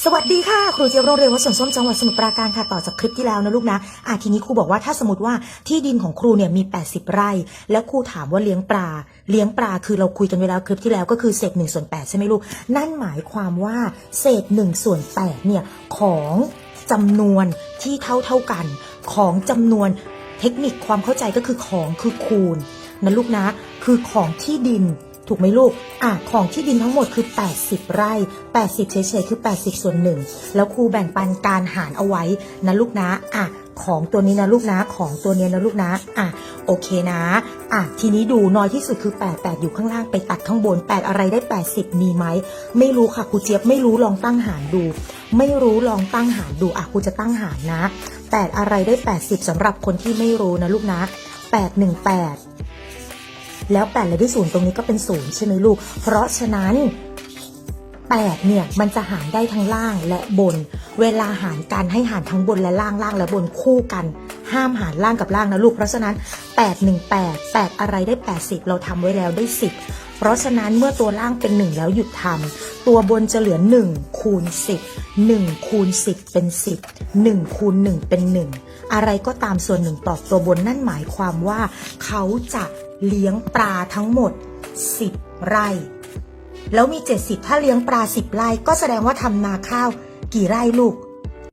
สวัสดีค่ะ ครูเจี๊ยบโรงเรียนวัดสวนส้มจังหวัดสมุทรปราการค่ะต่อจากคลิปที่แล้วนะลูกนะอะทีนี้ครูบอกว่าถ้าสมมติว่าที่ดินของครูเนี่ยมี 80 ไร่ แล้วครูถามว่าเลี้ยงปลา เลี้ยงปลาคือเราคุยกันไว้แล้วคลิปที่แล้วก็คือเศษ1ส่วน8ใช่ไหมลูก นั่นหมายความว่าเศษ1ส่วน8เนี่ยของจำนวนที่เท่าเท่ากันของจำนวนเทคนิคความเข้าใจก็คือของคือคูณนะลูกนะ คือของที่ดิน ถูกไหมลูก อะ ของที่ดินทั้งหมดคือ 80 ไร่ 80เฉยๆคือ 80 ส่วนหนึ่ง แล้วครูแบ่งปันการหารเอาไว้นะลูกนะ อะ ของตัวนี้นะลูกนะ ของตัวเนี้ยนะลูกนะ อะ โอเคนะ อะ ทีนี้ดูน้อยที่สุดคือ 8 8 อยู่ข้างล่างไปตัดข้างบน 8 อะไรได้ 80 มีไหม ไม่รู้ค่ะครูเจี๊ยบ ไม่รู้ลองตั้งหารดู ไม่รู้ลองตั้งหารดู อะ ครูจะตั้งหารนะ 8 อะไรได้ 80สำหรับคนที่ไม่รู้นะลูกนะ 8 1 8 แล้ว8เลยด้วยศูนย์ตรงนี้ก็เป็นศูนย์ใช่ไหมลูก เพราะฉะนั้น8เนี่ยมันจะหารได้ทั้งล่างและบน เวลาหารกันให้หารทั้งบนและล่างล่างและบนคู่กัน ห้ามหารล่างกับล่างนะลูก เพราะฉะนั้น 8 1 8 8 อะไรได้ 80 เราทำไว้แล้วได้ 10 เพราะฉะนั้นเมื่อตัวล่างเป็น 1 แล้วหยุดทำตัวบนจะเหลือ 1 คูณ 10 1 คูณ 10 เป็น 10 1 คูณ 1 เป็น 1 อะไรก็ตามส่วนหนึ่งตอบตัวบนนั่นหมายความว่า เขาจะเลี้ยงปลาทั้งหมด 10 ไร่ แล้วมี 70 ถ้าเลี้ยงปลา 10 ไร่ก็แสดงว่าทำนาข้าวกี่ไร่ลูก